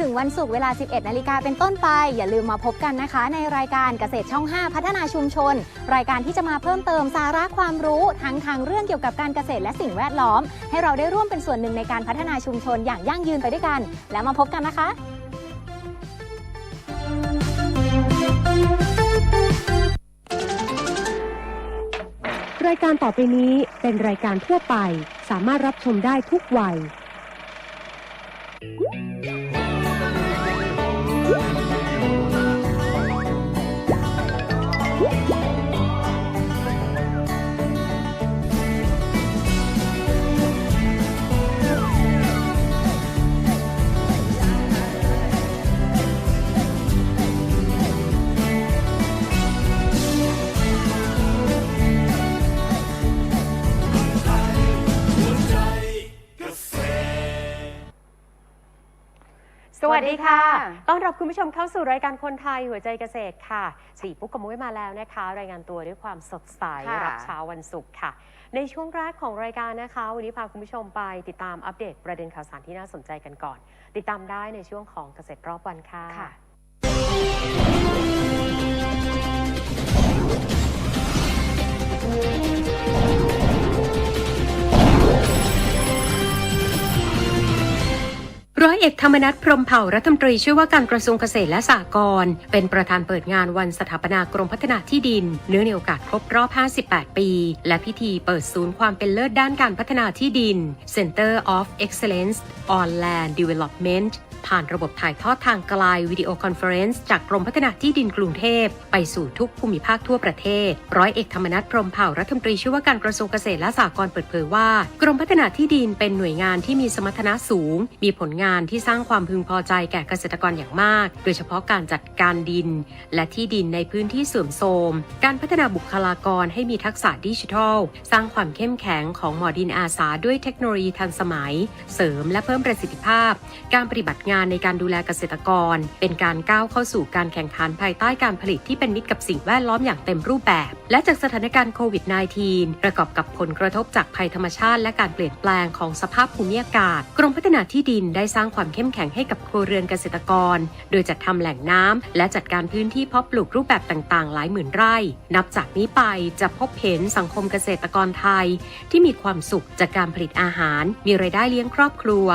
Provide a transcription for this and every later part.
ถึงวันศุกร์เวลา 11 นาฬิกาเป็นต้นไป อย่าลืมมาพบกันนะคะ ในรายการเกษตรช่อง 5 พัฒนาชุมชน รายการที่จะมาเพิ่มเติมสาระความรู้ทั้งทางเรื่องเกี่ยวกับการเกษตรและสิ่งแวดล้อม ให้เราได้ร่วมเป็นส่วนหนึ่งในการพัฒนาชุมชนอย่างยั่งยืนไปด้วยกัน แล้วมาพบกันนะคะรายการต่อไปนี้เป็นรายการทั่วไป สามารถรับชมได้ทุกวัย วัสดีค่ะ ต้อนรับคุณผู้ชมเข้าสู่รายการคนไทยหัวใจเกษตรค่ะสีปุ๊กกบมุ้ยมาแล้วนะคะ รายงานตัวด้วยความสดใสค่ะรับเช้าวันศุกร์ค่ะ ในช่วงแรกของรายการนะคะ วันนี้พาคุณผู้ชมไปติดตามอัปเดตประเด็นข่าวสารที่น่าสนใจกันก่อน ติดตามได้ในช่วงของเกษตรรอบวันค่ะค่ะ ร้อยเอกธรรมนัฐพรมเผ่ารัฐมนตรีช่วยว่าการกระทรวงเกษตรและสหกรณ์เป็นประธานเปิดงานวันสถาปนากรมพัฒนาที่ดิน เนื่องในโอกาสครบรอบ 58 ปี และพิธีเปิดศูนย์ความเป็นเลิศด้านการพัฒนาที่ดิน Center of Excellence on Land Development ผ่านระบบถ่ายทอดทางไกลวิดีโอคอนเฟอเรนซ์จากกรมพัฒนาที่ดินกรุงเทพ ไปสู่ทุกภูมิภาคทั่วประเทศ ร้อยเอกธรรมนัฐพรมเผ่ารัฐมนตรีช่วยว่าการกระทรวงเกษตรและสหกรณ์เปิดเผยว่า กรมพัฒนาที่ดินเป็นหน่วยงานที่มีสมรรถนะสูง มีผลงานที่สร้างความพึงพอใจแก่เกษตรกรอย่างมาก โดยเฉพาะการจัดการดิน และที่ดินในพื้นที่เสื่อมโทรม การพัฒนาบุคลากรให้มีทักษะดิจิทัล สร้างความเข้มแข็งของหมอดินอาสาด้วยเทคโนโลยีทันสมัย เสริมและเพิ่มประสิทธิภาพ การปฏิบัติงานในการดูแลเกษตรกร เป็นการก้าวเข้าสู่การแข่งขันภายใต้การผลิตที่เป็นมิตรกับสิ่งแวดล้อมอย่างเต็มรูปแบบ และจากสถานการณ์โควิด -19 ประกอบกับผลกระทบจากภัยธรรมชาติ และการเปลี่ยนแปลงของสภาพภูมิอากาศ กรมพัฒนาที่ดินได้สร้างความเข้มแข็งให้กับครัวเรือนเกษตรกร โดยจัดทำแหล่งน้ำและจัดการพื้นที่เพาะปลูกรูปแบบต่างๆ หลายหมื่นไร่ นับจากนี้ไปจะพบเห็นสังคมเกษตรกรไทย ที่มีความสุขจากการผลิตอาหาร มีรายได้เลี้ยงครอบครัว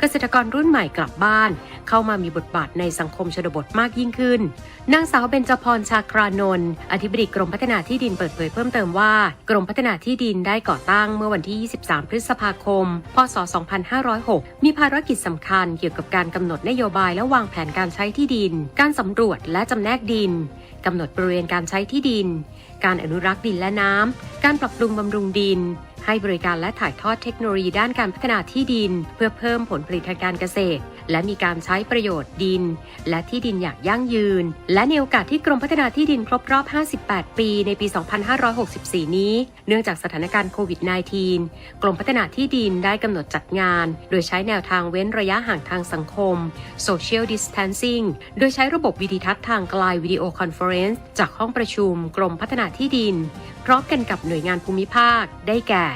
เกษตรกรรุ่นใหม่กลับบ้านเข้ามามีบทบาทในสังคมชนบทมากยิ่งขึ้น นางสาวเบญจพรชาครานนท์อธิบดีกรมพัฒนาที่ดินเปิดเผยเพิ่มเติมว่า กรมพัฒนาที่ดินได้ก่อตั้งเมื่อวันที่ 23 พฤษภาคม พศ 2506 มีภารกิจสำคัญเกี่ยวกับการกำหนดนโยบายและวางแผนการใช้ที่ดิน การสำรวจและจำแนกดินกำหนดบริเวณการใช้ที่ดิน การอนุรักษ์ดินและน้ำการปรับปรุงบำรุงดินให้บริการและถ่ายทอดเทคโนโลยีด้านการพัฒนาที่ดิน เพื่อเพิ่มผลผลิตทางการเกษตร และมีการใช้ประโยชน์ดิน และที่ดินอย่างยั่งยืน และในโอกาสที่กรมพัฒนาที่ดินครบรอบ 58 ปีในปี 2564 นี้ เนื่องจากสถานการณ์โควิด -19 กรมพัฒนาที่ดินได้กำหนดจัดงาน โดยใช้แนวทางเว้นระยะห่างทางสังคม Social Distancing โดยใช้ระบบวิดีทัศน์ทางไกลวิดีโอคอนเฟอเรนซ์จากห้องประชุมกรมพัฒนาที่ดิน พร้อมกันกับหน่วยงานภูมิภาคได้แก่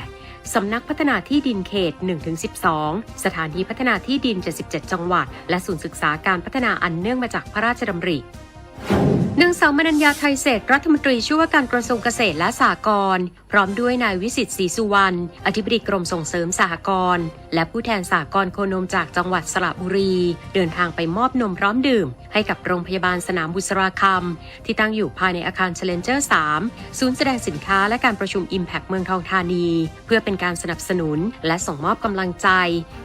สำนักพัฒนาที่ดินเขต 1-12 สถานีพัฒนาที่ดิน 77 จังหวัด และศูนย์ศึกษาการพัฒนาอันเนื่องมาจากพระราชดำรินางสาวมนัญญาไทยเศษรัฐมนตรีช่วยว่าการกระทรวงเกษตรและสหกรณ์ พร้อมด้วยนายวิสิตศรีสุวรรณ อธิบดีกรมส่งเสริมสหกรณ์ และผู้แทนสหกรณ์โคนมจากจังหวัดสระบุรี เดินทางไปมอบนมพร้อมดื่ม ให้กับโรงพยาบาลสนามบุษราคำที่ตั้งอยู่ภายในอาคาร Challenger 3ศูนย์แสดงสินค้าและการประชุม Impact เมืองทองธานี เพื่อเป็นการสนับสนุน และส่งมอบกำลังใจ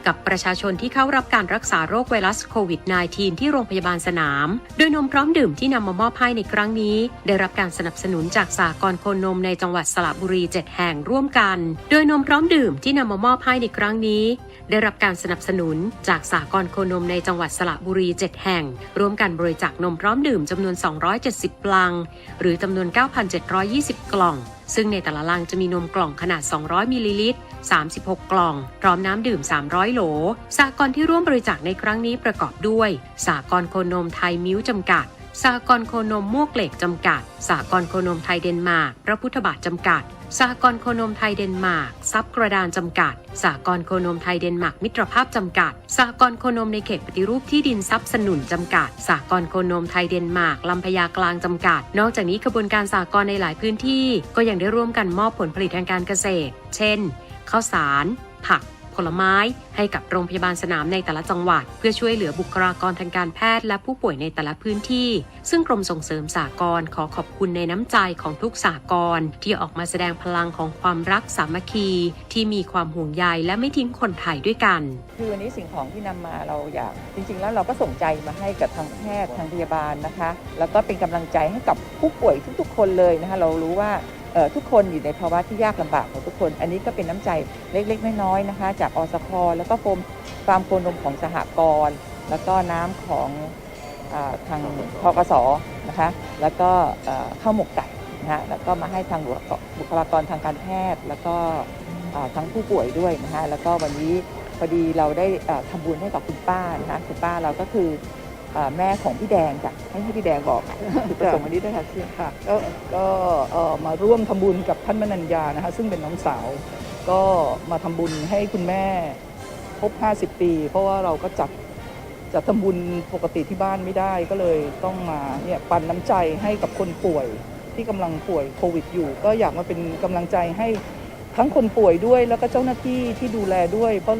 กับประชาชนที่เข้ารับการรักษาโรคไวรัสโควิด -19 ที่โรงพยาบาลสนาม โดยนมพร้อมดื่มที่นำมามอบให้ในครั้งนี้ ได้รับการสนับสนุนจากสากรณ์โคนมในจังหวัดสระบุรี7แห่งร่วมกัน โดยนมพร้อมดื่มที่นำมามอบให้ในครั้งนี้ ได้รับการสนับสนุนจากสากรณ์โคนมในจังหวัดสระบุรี 7 แห่ง ร่วมกันบริจาคนมพร้อมดื่มจำนวน 270 ลัง หรือจำนวน 9,720 กล่อง ซึ่งในแต่ละลังจะมีนมกล่องขนาด 200 มิลลิลิตร36 กล่อง พร้อมน้ำดื่ม 300 โหลสากรณ์ที่ร่วมบริจาคในครั้งนี้ประกอบด้วย สากรณ์โคนมไทยมิ้วจำกัด สากรณ์โคนมมวกเหล็กจำกัด สากรณ์โคนมไทยเดนมาร์ก พระพุทธบาทจำกัด สากรณ์โคนมไทยเดนมาร์ก ซับกระดานจำกัด สากรณ์โคนมไทยเดนมาร์กมิตรภาพจำกัด สากรณ์โคนมในเขตปฏิรูปที่ดินทรัพย์สนุนจำกัด สากรณ์โคนมไทยเดนมาร์กลำพญากลางจำกัด นอกจากนี้กระบวนการสากรณ์ในหลายพื้นที่ ก็ยังได้ร่วมกันมอบผลผลิตทางการเกษตร เช่น ข้าวสาร ผัก ผลไม้ให้กับโรงพยาบาลสนามในแต่ละจังหวัด เพื่อช่วยเหลือบุคลากรทางการแพทย์และผู้ป่วยในแต่ละพื้นที่ ซึ่งกรมส่งเสริมสากลขอขอบคุณในน้ำใจของทุกสากลที่ออกมาแสดงพลังของความรักสามัคคี ที่มีความห่วงใยและไม่ทิ้งคนไทยด้วยกัน คือวันนี้สิ่งของที่นำมาเราอยาก จริง ๆ แล้วเราก็ส่งใจมาให้กับทางแพทย์ทางพยาบาลนะคะ แล้วก็เป็นกำลังใจให้กับผู้ป่วยทุกๆ คนเลยนะคะเรารู้ว่า ทุกคนอยู่ในภาวะที่ยากลำบากของทุกคน อันนี้ก็เป็นน้ำใจเล็กๆน้อยๆนะคะ จากอสคแล้วก็โฟมฟาร์มโคนมของสหกรณ์แล้วก็น้ำของอทางทกสนะคะแล้วก็ข้าวหมกไก่นะคะแล้วก็มาให้ทางบุคลากรทางการแพทย์ แล้วก็ทั้งผู้ป่วยด้วยนะคะแล้วก็วันนี้พอดีเราได้เอ่อทำบุญให้กับคุณป้านะคะคุณป้าเราก็คือ แม่ของพี่แดงจ้ะให้ให้พี่แดงบอกจุดประสงค์วันนี้ด้วยค่ะเชื่อค่ะก็ก็เอ่อมาร่วมทำบุญกับท่านมนัญญานะคะซึ่งเป็นน้องสาว ก็มาทำบุญให้คุณแม่ครบ 50 ปี เพราะว่าเราก็จัดจัดทำบุญปกติที่บ้านไม่ได้ก็เลยต้องมาเนี่ยปันน้ำใจให้กับคนป่วยที่กำลังป่วยโควิดอยู่ ก็อยากมาเป็นกำลังใจให้ทั้งคนป่วยด้วยแล้วก็เจ้าหน้าที่ที่ดูแลด้วย เพราะ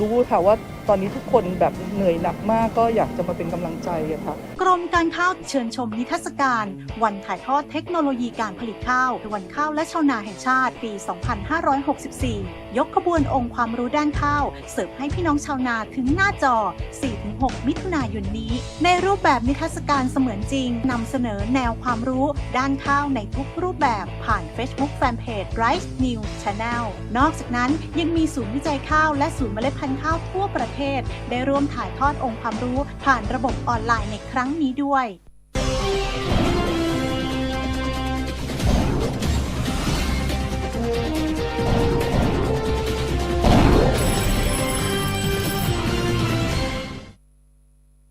รู้ค่ะว่า ตอนนี้ทุกคนแบบเหนื่อยหนักมากก็อยากจะมาเป็นกำลังใจค่ะกรมการข้าวเชิญชมนิทรรศการ วันถ่ายทอดเทคโนโลยีการผลิตข้าววันข้าวและชาวนาแห่งชาติปี 2564 ยกขบวนองค์ความรู้ด้านข้าว เสิร์ฟให้พี่น้องชาวนาถึงหน้าจอ 4-6 มิถุนายนนี้ ในรูปแบบนิทรรศการเสมือนจริงนำเสนอแนวความรู้ด้านข้าวในทุกรูปแบบผ่าน Facebook Fanpage Rice New Channel นอกจากนั้นยังมีศูนย์วิจัยข้าวและศูนย์เมล็ดพันธุ์ข้าวทั่วประเทศได้ร่วมถ่ายทอดองค์ความรู้ผ่านระบบออนไลน์ในครั้งนี้ด้วย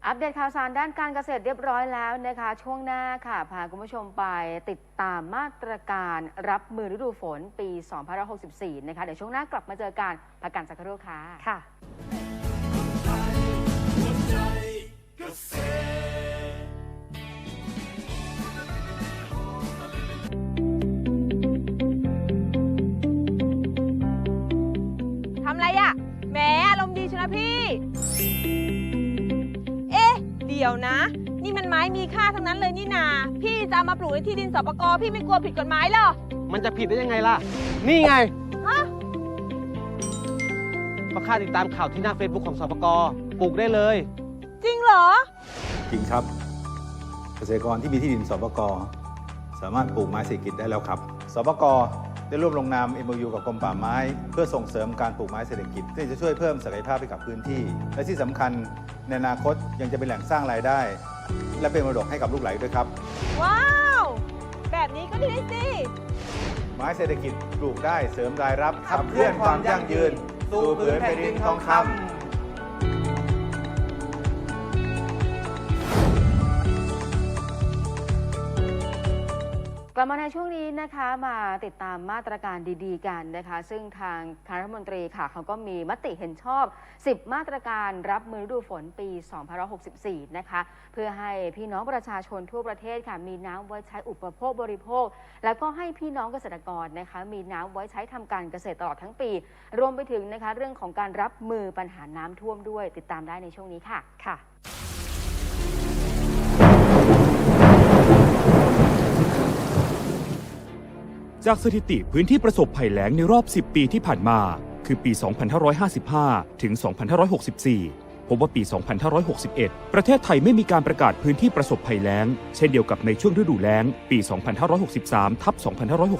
อัปเดตข่าวสารด้านการเกษตรเรียบร้อยแล้วนะคะ ช่วงหน้าค่ะ พาคุณผู้ชมไปติดตามมาตรการรับมือฤดูฝนปี 2564 นะคะ เดี๋ยวช่วงหน้ากลับมาเจอกันพักกันสักครู่ค่ะค่ะ ทำไรอะแหมอารมณ์ดีชนะพี่ เอ๊ะ เดี๋ยวนะ นี่มันไม้มีค่าทั้งนั้นเลยนี่นา พี่จะเอามาปลูกในที่ดินสปกพี่ไม่กลัวผิดกฎหมายเหรอมันจะผิดได้ยังไงล่ะ นี่ไงฮะก็ค่าติดตามข่าวที่หน้า Facebook ของสปกปลูกได้เลย จริงเหรอ จริงครับ เกษตรกรที่มีที่ดินสปกสามารถปลูกไม้เศรษฐกิจได้แล้วครับสปกได้ร่วมลงนาม MOU กับกรมป่าไม้ เพื่อส่งเสริมการปลูกไม้เศรษฐกิจที่จะช่วยเพิ่มศักยภาพให้กับพื้นที่ และที่สำคัญในอนาคตยังจะเป็นแหล่งสร้างรายได้ และเป็นมรดกให้กับลูกหลานด้วยครับ ว้าว แบบนี้ก็ดีสิไม้เศรษฐกิจปลูกได้เสริมรายรับขับเคลื่อนความยั่งยืนสู่ผืนแผ่นดินทองคำ กลับมาในช่วงนี้นะคะมาติดตามมาตรการดีๆกันนะคะ ซึ่งทางคณะรัฐมนตรีค่ะเขาก็มีมติเห็นชอบ 10 มาตรการรับมือฤดูฝนปี2564 นะคะ เพื่อให้พี่น้องประชาชนทั่วประเทศค่ะมีน้ำไว้ใช้อุปโภคบริโภค แล้วก็ให้พี่น้องเกษตรกรนะคะ มีน้ำไว้ใช้ทำการเกษตรตลอดทั้งปี รวมไปถึงนะคะ เรื่องของการรับมือปัญหาน้ำท่วมด้วย ติดตามได้ในช่วงนี้ค่ะค่ะ จากสถิติพื้นที่ประสบภัยแล้งในรอบ 10 ปีที่ผ่านมา คือปี 2555 ถึง 2564 พบว่าปี 2561 ประเทศไทยไม่มีการประกาศพื้นที่ประสบภัยแล้ง เช่นเดียวกับในช่วงฤดูแล้ง ปี 2563 ทับ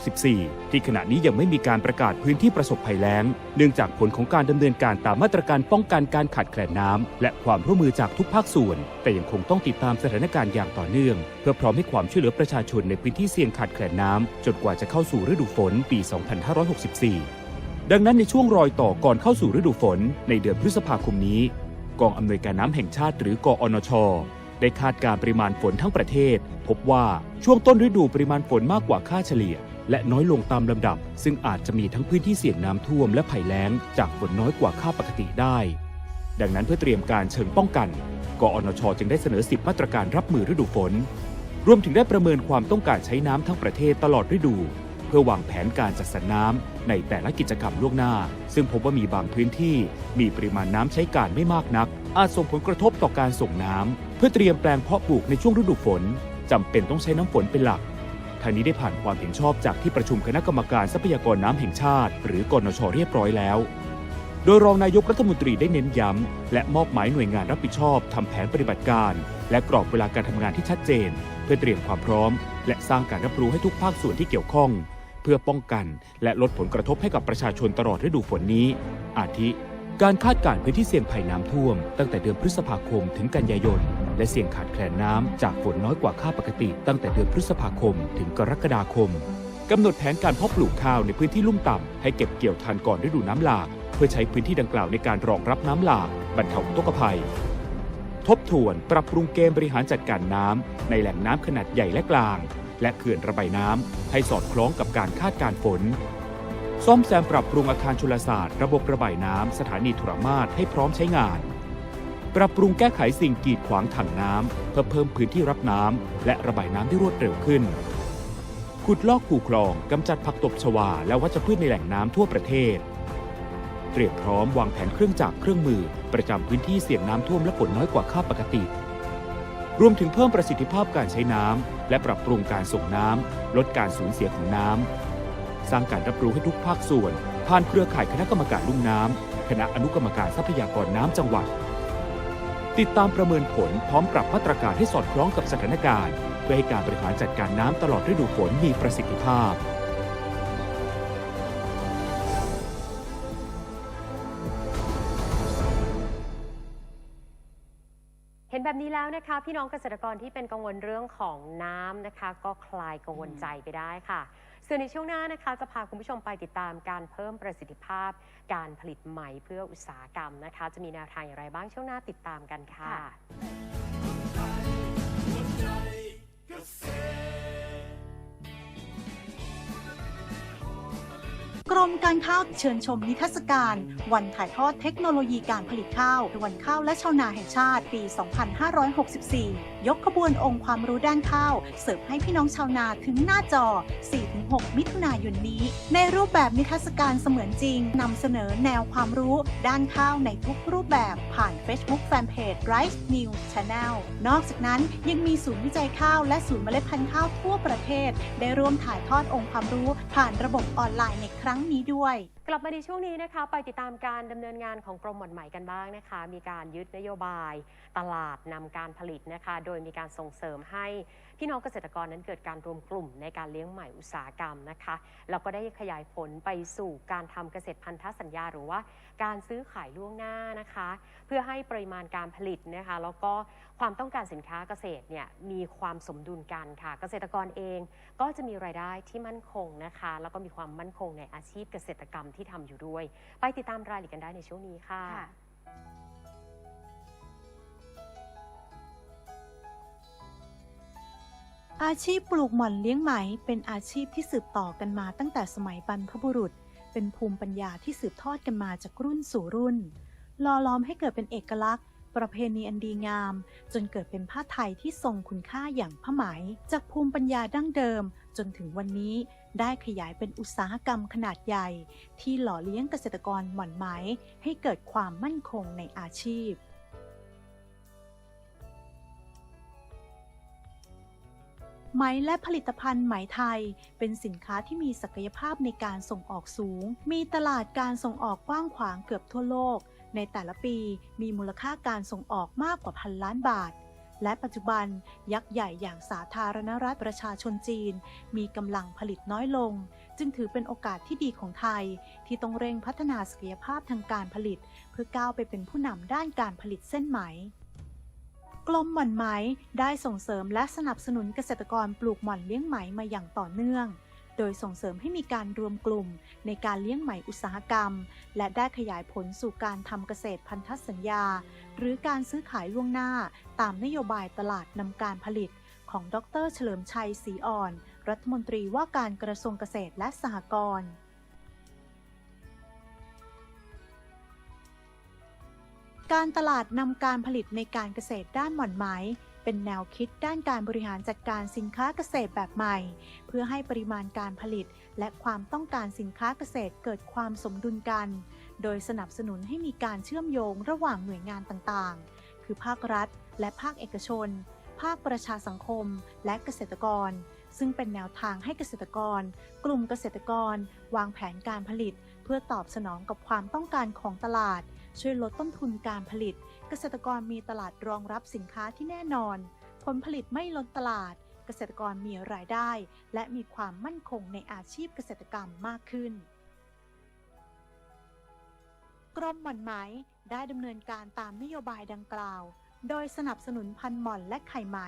2564 ที่ขณะนี้ยังไม่มีการประกาศพื้นที่ประสบภัยแล้ง เนื่องจากผลของการดำเนินการตามมาตรการป้องกันการขาดแคลนน้ำและความร่วมมือจากทุกภาคส่วน แต่ยังคงต้องติดตามสถานการณ์อย่างต่อเนื่อง เพื่อพร้อมให้ความช่วยเหลือประชาชนในพื้นที่เสี่ยงขาดแคลนน้ำจนกว่าจะเข้าสู่ฤดูฝนปี 2564 ดังนั้นในช่วงรอยต่อก่อนเข้าสู่ฤดูฝน ในเดือนพฤษภาคมนี้ กองอำนวยการน้ำแห่งชาติ หรือกอนช ได้คาดการณ์ปริมาณฝนทั้งประเทศ พบว่าช่วงต้นฤดูปริมาณฝนมากกว่าค่าเฉลี่ย และน้อยลงตามลำดับ ซึ่งอาจจะมีทั้งพื้นที่เสี่ยงน้ำท่วมและภัยแล้ง จากฝนน้อยกว่าค่าปกติได้ ดังนั้นเพื่อเตรียมการเชิงป้องกัน กอนช จึงได้เสนอ 10 มาตรการรับมือฤดูฝน รวมถึงได้ประเมินความต้องการใช้น้ำทั้งประเทศตลอดฤดู เพื่อวางแผนการจัดสรรน้ำในแต่ละกิจกรรมล่วงหน้า ซึ่งพบว่ามีบางพื้นที่มีปริมาณน้ำใช้การไม่มากนัก อาจส่งผลกระทบต่อการส่งน้ำเพื่อเตรียมแปลงเพาะปลูกในช่วงฤดูฝนจำเป็นต้องใช้น้ำฝนเป็นหลักทางนี้ได้ผ่านความเห็นชอบจากที่ประชุมคณะกรรมการทรัพยากรน้ำแห่งชาติ หรือกนชเรียบร้อยแล้ว โดยรองนายกรัฐมนตรีได้เน้นย้ำ และมอบหมายหน่วยงานรับผิดชอบทำแผนปฏิบัติการ และกรอบเวลาการทำงานที่ชัดเจน เพื่อเตรียมความพร้อม และสร้างการรับรู้ให้ทุกภาคส่วนที่เกี่ยวข้อง เพื่อป้องกัน และลดผลกระทบให้กับประชาชนตลอดฤดูฝนนี้ อาทิ การคาดการณ์พื้นที่เสี่ยงภัยน้ำท่วม ตั้งแต่เดือนพฤษภาคมถึงกันยายน และเสี่ยงขาดแคลนน้ำจากฝนน้อยกว่าค่าปกติ ตั้งแต่เดือนพฤษภาคมถึงกรกฎาคมกำหนดแผนการเพาะปลูกข้าวในพื้นที่ลุ่มต่ำให้เก็บเกี่ยวทันก่อนฤดูน้ำหลาก เพื่อใช้พื้นที่ดังกล่าวในการรองรับน้ำหลากบรรเทาอุกภัย ทบทวนปรับปรุงเกมบริหารจัดการน้ำในแหล่งน้ำขนาดใหญ่และกลาง และเขื่อนระบายน้ำให้สอดคล้องกับการคาดการ์ฝน ซ่อมแซมปรับปรุงอาคารชลศาสตร์ระบบระบายน้ำสถานีโทรมาศให้พร้อมใช้งาน ปรับปรุงแก้ไขสิ่งกีดขวางถังน้ำเพื่อเพิ่มพื้นที่รับน้ำและระบายน้ำได้รวดเร็วขึ้น ขุดลอกคูคลองกำจัดผักตบชวาและวัชพืชในแหล่งน้ำทั่วประเทศ เตรียมพร้อมวางแผนเครื่องจักรเครื่องมือ ประจำพื้นที่เสี่ยงน้ำท่วมและฝนน้อยกว่าค่าปกติรวมถึงเพิ่มประสิทธิภาพการใช้น้ำ และปรับปรุงการส่งน้ำลดการสูญเสียของน้ำสร้างการรับรู้ให้ทุกภาคส่วน ผ่านเครือข่ายคณะกรรมการลุ่มน้ำคณะอนุกรรมการทรัพยากรน้ำจังหวัด ติดตามประเมินผลพร้อมปรับมาตรการให้สอดคล้องกับสถานการณ์ เพื่อให้การบริหารจัดการน้ำตลอดฤดูฝนมีประสิทธิภาพ นี้แล้วนะคะพี่น้องเกษตรกรที่เป็นกังวลเรื่องของน้ำนะคะ ก็คลายกังวลใจไปได้ค่ะส่วนในช่วงหน้านะคะ จะพาคุณผู้ชมไปติดตามการเพิ่มประสิทธิภาพ การผลิตใหม่เพื่ออุตสาหกรรมนะคะ จะมีแนวทางอย่างไรบ้างช่วงหน้าติดตามกันค่ะ กรมการข้าวเชิญชมนิทรรศการ วันถ่ายทอดเทคโนโลยีการผลิตข้าว วันข้าวและชาวนาแห่งชาติปี 2564 ยกขบวนองค์ความรู้ด้านข้าว เสิร์ฟให้พี่น้องชาวนาถึงหน้าจอ 4-6 มิถุนายนนี้ ในรูปแบบนิทรรศการเสมือนจริงนำเสนอแนวความรู้ด้านข้าวในทุกรูปแบบผ่าน Facebook Fanpage Rice News Channel นอกจากนั้นยังมีศูนย์วิจัยข้าวและศูนย์เมล็ดพันธุ์ข้าวทั่วประเทศ ได้ร่วมถ่ายทอดองค์ความรู้ผ่านระบบออนไลน์ในครั้งนี้ด้วย กลับมาในช่วงนี้นะคะ ไปติดตามการดำเนินงานของกรมหม่อนใหม่กันบ้างนะคะ มีการยึดนโยบายตลาดนำการผลิตนะคะ โดยมีการส่งเสริมให้ พี่น้องเกษตรกรนั้นเกิดการรวมกลุ่มในการเลี้ยงไหม่อุตสาหกรรมนะคะแล้วก็ได้ขยายผลไปสู่การทำเกษตรพันธสัญญา หรือว่าการซื้อขายล่วงหน้านะคะ เพื่อให้ปริมาณการผลิตนะคะแล้วก็ความต้องการสินค้าเกษตรเนี่ยมีความสมดุลกันค่ะ เกษตรกรเองก็จะมีรายได้ที่มั่นคงนะคะ แล้วก็มีความมั่นคงในอาชีพเกษตรกรรมที่ทำอยู่ด้วย ไปติดตามรายละเอียดกันได้ในช่วงนี้ค่ะ อาชีพปลูกหม่อนเลี้ยงไหม เป็นอาชีพที่สืบต่อกันมาตั้งแต่สมัยบรรพบุรุษ เป็นภูมิปัญญาที่สืบทอดกันมาจากรุ่นสู่รุ่นหล่อล้อมให้เกิดเป็นเอกลักษณ์ ประเพณีอันดีงาม จนเกิดเป็นผ้าไทยที่ทรงคุณค่าอย่างผ้าไหม จากภูมิปัญญาดั้งเดิม จนถึงวันนี้ได้ขยายเป็นอุตสาหกรรมขนาดใหญ่ ที่หล่อเลี้ยงเกษตรกรหม่อนไหม ให้เกิดความมั่นคงในอาชีพ ไหมและผลิตภัณฑ์ไหมไทย เป็นสินค้าที่มีศักยภาพในการส่งออกสูง มีตลาดการส่งออกกว้างขวางเกือบทั่วโลก ในแต่ละปีมีมูลค่าการส่งออกมากกว่าพันล้านบาท และปัจจุบันยักษ์ใหญ่อย่างสาธารณรัฐประชาชนจีน มีกำลังผลิตน้อยลง จึงถือเป็นโอกาสที่ดีของไทย ที่ต้องเร่งพัฒนาศักยภาพทางการผลิต เพื่อก้าวไปเป็นผู้นำด้านการผลิตเส้นไหม กรมหม่อนไหมได้ส่งเสริมและสนับสนุนเกษตรกรปลูกหม่อนเลี้ยงไหมมาอย่างต่อเนื่อง โดยส่งเสริมให้มีการรวมกลุ่มในการเลี้ยงไหมอุตสาหกรรม และได้ขยายผลสู่การทำเกษตรพันธสัญญา หรือการซื้อขายล่วงหน้า ตามนโยบายตลาดนำการผลิต ของดร เฉลิมชัยศรีอ่อน รัฐมนตรีว่าการกระทรวงเกษตรและสหกรณ์ การตลาดนำการผลิตในการเกษตรด้านหม่อนไหม เป็นแนวคิดด้านการบริหารจัดการสินค้าเกษตรแบบใหม่ เพื่อให้ปริมาณการผลิต และความต้องการสินค้าเกษตรเกิดความสมดุลกัน โดยสนับสนุนให้มีการเชื่อมโยงระหว่างหน่วยงานต่างๆ คือภาครัฐ และภาคเอกชน ภาคประชาสังคม และเกษตรกร ซึ่งเป็นแนวทางให้เกษตรกร กลุ่มเกษตรกร วางแผนการผลิต เพื่อตอบสนองกับความต้องการของตลาด ช่วยลดต้นทุนการผลิต เกษตรกรมีตลาดรองรับสินค้าที่แน่นอน ผลผลิตไม่ล้นตลาด เกษตรกรมีรายได้ และมีความมั่นคงในอาชีพเกษตรกรรมมากขึ้น กรมหม่อนไหมได้ดำเนินการตามนโยบายดังกล่าว โดยสนับสนุนพันธุ์หม่อนและไข่ไหม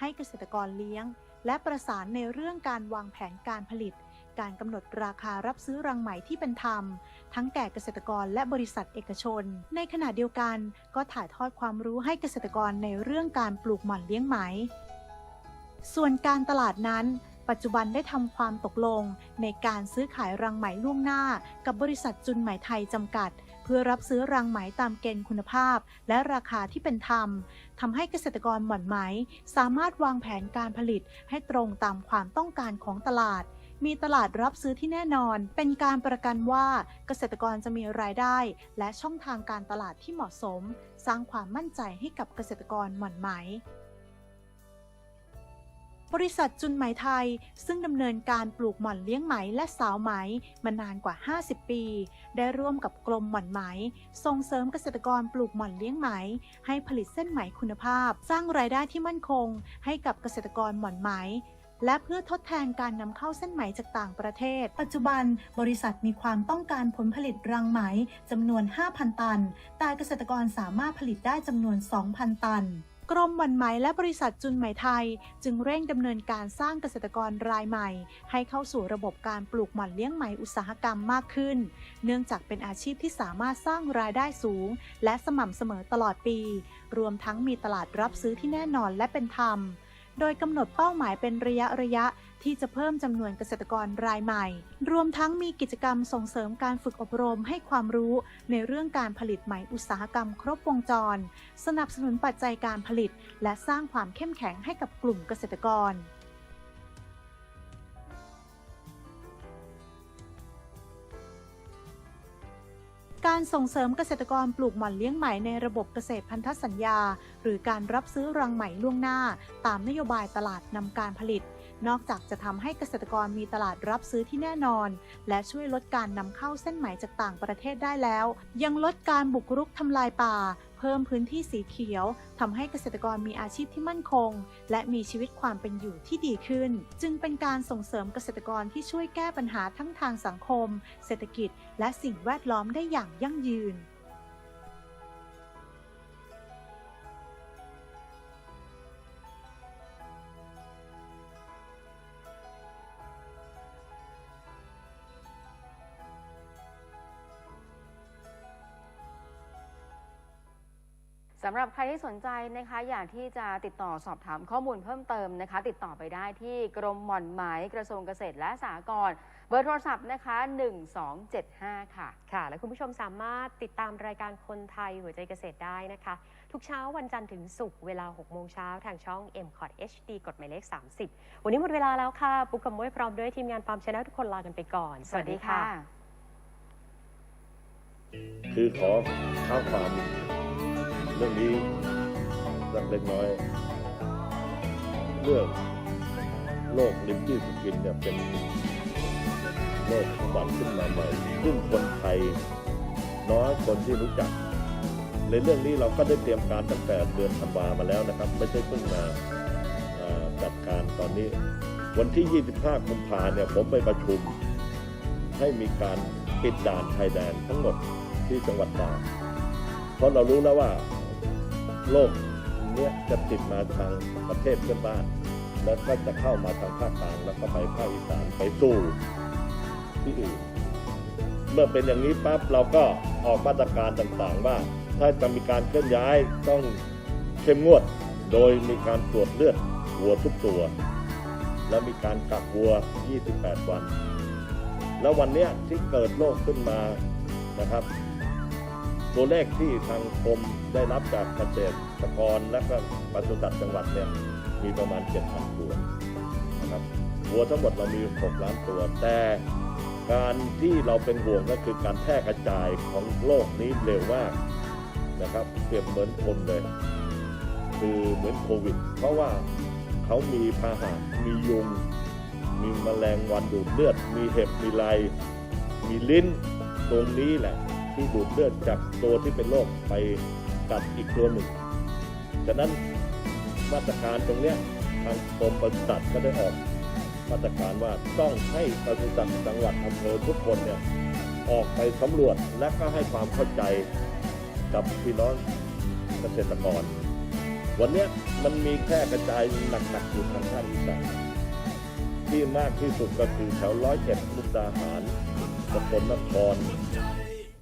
ให้เกษตรกรเลี้ยง และประสานในเรื่องการวางแผนการผลิต การกำหนดราคารับซื้อรังไหมที่เป็นธรรม ทั้งแก่เกษตรกรและบริษัทเอกชน ในขณะเดียวกันก็ถ่ายทอดความรู้ให้เกษตรกรในเรื่องการปลูกหม่อนเลี้ยงไหม ส่วนการตลาดนั้น ปัจจุบันได้ทำความตกลง ในการซื้อขายรังไหมล่วงหน้า กับบริษัทจุนไหมไทยจำกัดเพื่อรับซื้อรังไหมตามเกณฑ์คุณภาพ และราคาที่เป็นธรรมทำให้เกษตรกรหม่อนไหม สามารถวางแผนการผลิตให้ตรงตามความต้องการของตลาด มีตลาดรับซื้อที่แน่นอน เป็นการประกันว่าเกษตรกรจะมีรายได้ และช่องทางการตลาดที่เหมาะสม สร้างความมั่นใจให้กับเกษตรกรหม่อนไหมบริษัทจุนไหมไทย ซึ่งดำเนินการปลูกหม่อนเลี้ยงไหมและสาวไหมมานานกว่า 50 ปี ได้ร่วมกับกรมหม่อนไหม ส่งเสริมเกษตรกรปลูกหม่อนเลี้ยงไหม ให้ผลิตเส้นไหมคุณภาพ สร้างรายได้ที่มั่นคง ให้กับเกษตรกรหม่อนไหม และเพื่อทดแทนการนำเข้าเส้นไหมจากต่างประเทศ ปัจจุบันบริษัทมีความต้องการผลผลิตรังไหมจำนวน 5,000 ตัน แต่เกษตรกรสามารถผลิตได้จำนวน 2,000 ตันกรมหม่อนไหมและบริษัทจุนไหมไทย จึงเร่งดำเนินการสร้างเกษตรกรรายใหม่ ให้เข้าสู่ระบบการปลูกหม่อนเลี้ยงไหมอุตสาหกรรมมากขึ้น เนื่องจากเป็นอาชีพที่สามารถสร้างรายได้สูง และสม่ำเสมอตลอดปี รวมทั้งมีตลาดรับซื้อที่แน่นอนและเป็นธรรม โดยกำหนดเป้าหมายเป็นระยะระยะที่จะเพิ่มจำนวนเกษตรกรรายใหม่ รวมทั้งมีกิจกรรมส่งเสริมการฝึกอบรมให้ความรู้ในเรื่องการผลิตไหมอุตสาหกรรมครบวงจร สนับสนุนปัจจัยการผลิต และสร้างความเข้มแข็งให้กับกลุ่มเกษตรกร การส่งเสริมเกษตรกรปลูกหม่อนเลี้ยงไหมในระบบเกษตรพันธสัญญา หรือการรับซื้อรังไหมล่วงหน้า ตามนโยบายตลาดนำการผลิต นอกจากจะทำให้เกษตรกรมีตลาดรับซื้อที่แน่นอน และช่วยลดการนำเข้าเส้นไหมจากต่างประเทศได้แล้ว ยังลดการบุกรุกทำลายป่า เพิ่มพื้นที่สีเขียวทำให้เกษตรกรมีอาชีพที่มั่นคง และมีชีวิตความเป็นอยู่ที่ดีขึ้น จึงเป็นการส่งเสริมเกษตรกรที่ช่วยแก้ปัญหาทั้งทางสังคม เศรษฐกิจ และสิ่งแวดล้อมได้อย่างยั่งยืนำหรับใครที่สนใจนะคะ อยากที่จะติดต่อสอบถามข้อมูลเพิ่มเติมนะคะ ติดต่อไปได้ที่กรมหม่อนไหมกระทรวงเกษตรและสหกรณ์เบอร์โทรศัพท์นะคะ 1275 ค่ะ ค่ะ และคุณผู้ชมสามารถติดตามรายการคนไทยหัวใจเกษตรได้นะคะ ทุกเช้าวันจันทร์ถึงศุกร์เวลา 6 โมงเช้าทางช่อง m c o t HD กดหมายเลข 30 วันนี้หมดเวลาแล้วค่ะ ปุ๊กกับม้วยพร้อมด้วยทีมงานฟาร์มชาแนลทุกคนลากันไปก่อน สวัสดีค่ะ คือขอเท้าความ เรื่องนี้สักเล็กน้อย เรื่องโรคลิมปี้สกินเนี่ยเป็นโรคอุบัติขึ้นมาใหม่ ซึ่งคนไทยน้อยคนที่รู้จัก ในเรื่องนี้เราก็ได้เตรียมการตั้งแต่เดือนธันวามาแล้วนะครับ ไม่ใช่เพิ่งมาอ่าจัดการตอนนี้ วันที่ 25 กุมภาเนี่ยผมไปประชุม ให้มีการปิดด่านชายแดนทั้งหมดที่จังหวัดตากเพราะเรารู้แล้วว่า โรคเนี้ยจะติดมาทางประเทศเพื่อนบ้าน แล้วก็จะเข้ามาทางภาคกลางแล้วก็ไปภาคอีสานไปสู่ที่อื่น เมื่อเป็นอย่างนี้ปั๊บเราก็ออกมาตรการต่างๆว่า ถ้าจะมีการเคลื่อนย้ายต้องเข้มงวด โดยมีการตรวจเลือดวัวทุกตัว และมีการกักวัว 28 วัน แล้ววันเนี้ยที่เกิดโรคขึ้นมานะครับ ตัวเลขที่ทางกรมได้รับจากเกษตรกรและก็ปศุสัตว์จังหวัดเนี่ยมีประมาณ 7,000 ตัวนะครับวัวทั้งหมดเรามี 6 ล้านตัว แต่การที่เราเป็นห่วงก็คือการแพร่กระจายของโรคนี้เร็วมากนะครับเปรียบเหมือนคนเลย คือเหมือนโควิด เพราะว่าเขามีพาหะมียุง มีแมลงวันดูดเลือด มีเห็บมีไรมีลิ้นตรงนี้แหละ ที่ดูดเลือดจากตัวที่เป็นโรคไปกัดอีกตัวหนึ่ง ฉะนั้นมาตรการตรงเนี้ยทางกรมปศุสัตว์ก็ได้ออกมาตรการว่าต้องให้ปศุสัตว์จังหวัดอำเภอทุกคนเนี่ยออกไปสำรวจและก็ให้ความเข้าใจกับพี่น้องเกษตรกร วันนี้มันมีแค่กระจายหนักๆอยู่ทางภาคอีสานที่มากที่สุดก็คือแถวร้อยเจ็ดมุกดาหารสกลนคร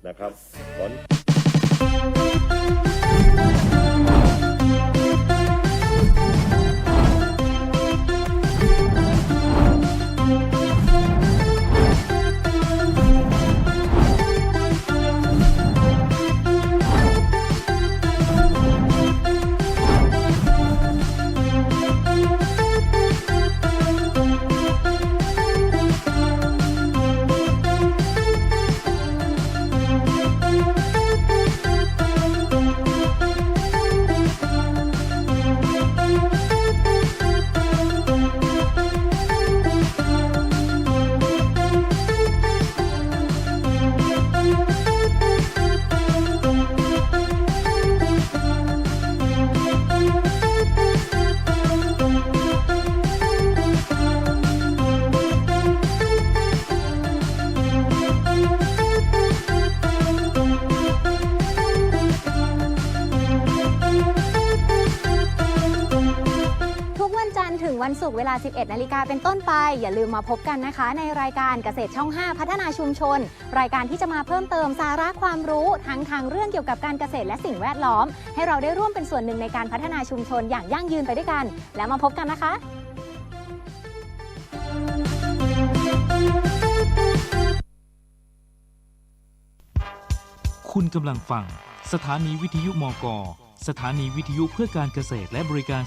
นะครับขอน 11 นาฬิกาเป็นต้นไป อย่าลืมมาพบกันนะคะ ในรายการเกษตรช่อง 5 พัฒนาชุมชน รายการที่จะมาเพิ่มเติมสาระความรู้ทั้งทางเรื่องเกี่ยวกับการเกษตรและสิ่งแวดล้อม ให้เราได้ร่วมเป็นส่วนหนึ่งในการพัฒนาชุมชนอย่างยั่งยืนไปด้วยกัน แล้วมาพบกันนะคะ คุณกำลังฟัง สถานีวิทยุมก สถานีวิทยุเพื่อการเกษตรและบริการ